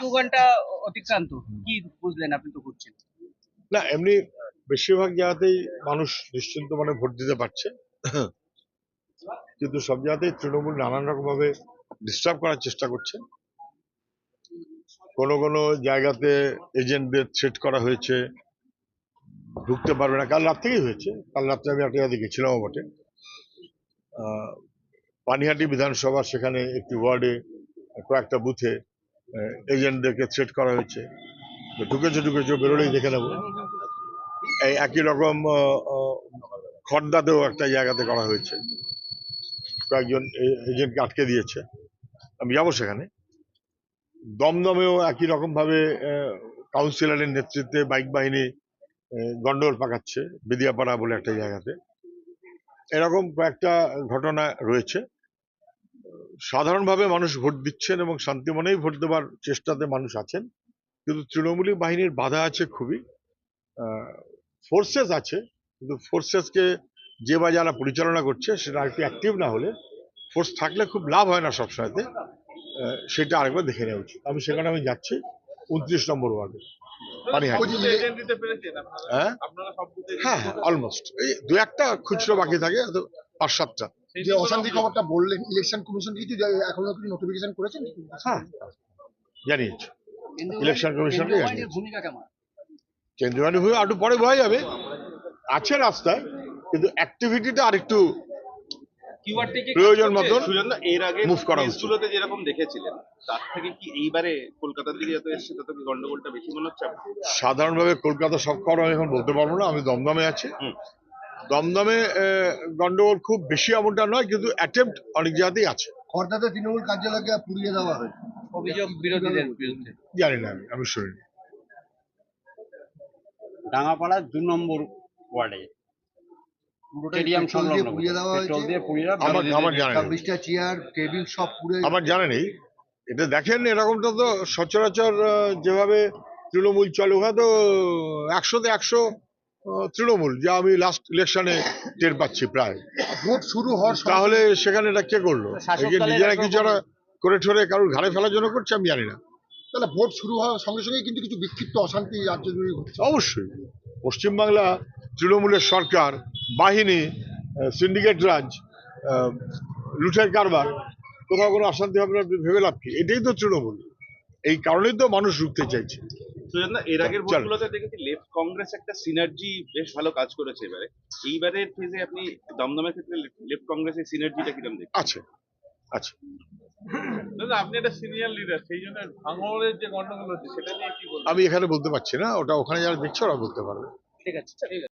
দু ঘণ্টা অতিক্রান্ত। কি বুঝলেন আপনি তো ঘুরছেন না এমনি বেশিরভাগ জায়গাতেই মানুষ নিশ্চিন্ত মানে ভোট দিতে পারছে। কিন্তু সব জায়গাতেই তৃণমূল নানান রকম ভাবে ডিস্টার্ব করার চেষ্টা করছে। কোনো কোনো জায়গাতে এজেন্টদের থ্রেট করা হয়েছে ঢুকতে পারবে না। কাল রাত থেকেই হয়েছে। কাল রাত্রে আমি একটা জায়গায় গেছিলামও বটে। আহ, পানিহাটি বিধানসভা সেখানে একটি ওয়ার্ডে কয়েকটা বুথে এজেন্টদেরকে থ্রেট করা হয়েছে। ঢুকেছে ঢুকেছে বেরোলেই দেখে নেব। এই একই রকম আহ, একটা জায়গাতে করা হয়েছে। কয়েকজন এজেন্টকে আটকে দিয়েছে। আমি যাব সেখানে। দমদমেও একই রকমভাবে কাউন্সিলরের নেতৃত্বে বাইক বাহিনী গন্ডগোল পাকাচ্ছে বেদিয়াপাড়া বলে একটা জায়গাতে। এরকম কয়েকটা ঘটনা রয়েছে। সাধারণভাবে মানুষ ভোট দিচ্ছেন এবং শান্তি মনেই ভোট দেওয়ার চেষ্টাতে মানুষ আছেন। কিন্তু তৃণমূলী বাহিনীর বাধা আছে খুবই। ফোর্সেস আছে কিন্তু ফোর্সেসকে যে বা যারা পরিচালনা করছে সেটা একটু অ্যাক্টিভ না হলে ফোর্স থাকলে খুব লাভ হয় না সবসময়তে। সেটা আরেকবার দেখে নেওয়া উচিত। আমি সেখানে আমি যাচ্ছি উনত্রিশ নম্বর ওয়ার্ডে। হ্যাঁ? হ্যাঁ হ্যাঁ অলমোস্ট এই দু একটা খুচরো বাকি থাকে পাঁচ সাতটা। যে অশান্তি খবরটা বললেন ইলেকশন কমিশন কিছু এখনও কিছু নোটিফিকেশন করেছেন হ্যাঁ। জানিয়েছে কেন্দ্রীয় Election বাহিনী- Commission কে কেন্দ্রীয় বাহিনীর ভূমিকা হয়ে একটু পরে বোঝা যাবে। আছে রাস্তায় কিন্তু অ্যাক্টিভিটিটা আরেকটু প্রয়োজন মতন এর আগে move করা উচিত। কেসগুলোতে যেরকম দেখেছিলেন তার থেকে কি এইবারে কলকাতার দিকে যত এসছে তত গন্ডগোলটা বেশি মনে হচ্ছে? সাধারণভাবে কলকাতা সব খবর আমি এখন বলতে পারব না আমি দমদমে আছি। হুম। দমদমে আহ, গন্ডগোল খুব বেশি এমনটা নয় কিন্তু অ্যাটেম্প্ট অনেক জায়গাতেই আছে। খর্দাতে তৃণমূল কার্যালয়কে পুড়িয়ে দেওয়া হয়েছে অভিযোগ বিরোধীদের বিরুদ্ধে জানি না আমি আমি শুনিনি। ডাঙ্গাপাড়ার দু নম্বর ওয়ার্ডে। স্টেডিয়াম পেট্রোল সংলগ্ন। পুড়িয়ে দেওয়া পেট্রোল দিয়ে পুড়িয়ে দেওয়া আমার আমার জানা নেই। ছাব্বিশটা চেয়ার টেবিল সব পুড়ে আমার জানা নেই। এটা দেখেন এরকমটা তো সচরাচর যেভাবে তৃণমূল চলে ওখানে তো একশোতে একশো তৃণমূল যা আমি লাস্ট ইলেকশনে টের পাচ্ছি প্রায়। ভোট শুরু হওয়ার তাহলে সেখানে এটা কে করল? নিজেরা কিছু একটা করে ঠরে কারোর ঘাড়ে ফেলার জন্য করছে আমি জানি না। তাহলে ভোট শুরু হওয়ার সঙ্গে সঙ্গে কিন্তু কিছু বিক্ষিপ্ত অশান্তি রাজ্য জুড়ে ঘটছে অবশ্যই। পশ্চিমবাংলা তৃণমূলের সরকার বাহিনী সিন্ডিকেট রাজ আহ, লুঠের কারবার কোথাও কোনো অশান্তি হবে না ভেবে লাভ কি? এটাই তো তৃণমূল। এই কারণেই তো মানুষ রুখতে চাইছে। সুজনদা এর আগের ভোটগুলোতে দেখেছি লেফট কংগ্রেস একটা সিনার্জি বেশ ভালো কাজ করেছে এবারে। এইবারের ফেজে আপনি দমদমের ক্ষেত্রে লেফট কংগ্রেসের সিনার্জিটা কীরকম দেখছেন? আছে আছে। আপনি একটা সিনিয়র লিডার সেই জন্য ভাঙড়ের যে গন্ডগোল হচ্ছে সেটা নিয়ে কি বলবেন? আমি এখানে বলতে পারছি না ওটা ওখানে যারা দেখছে ওরা বলতে পারবে। ঠিক আছে ঠিক আছে।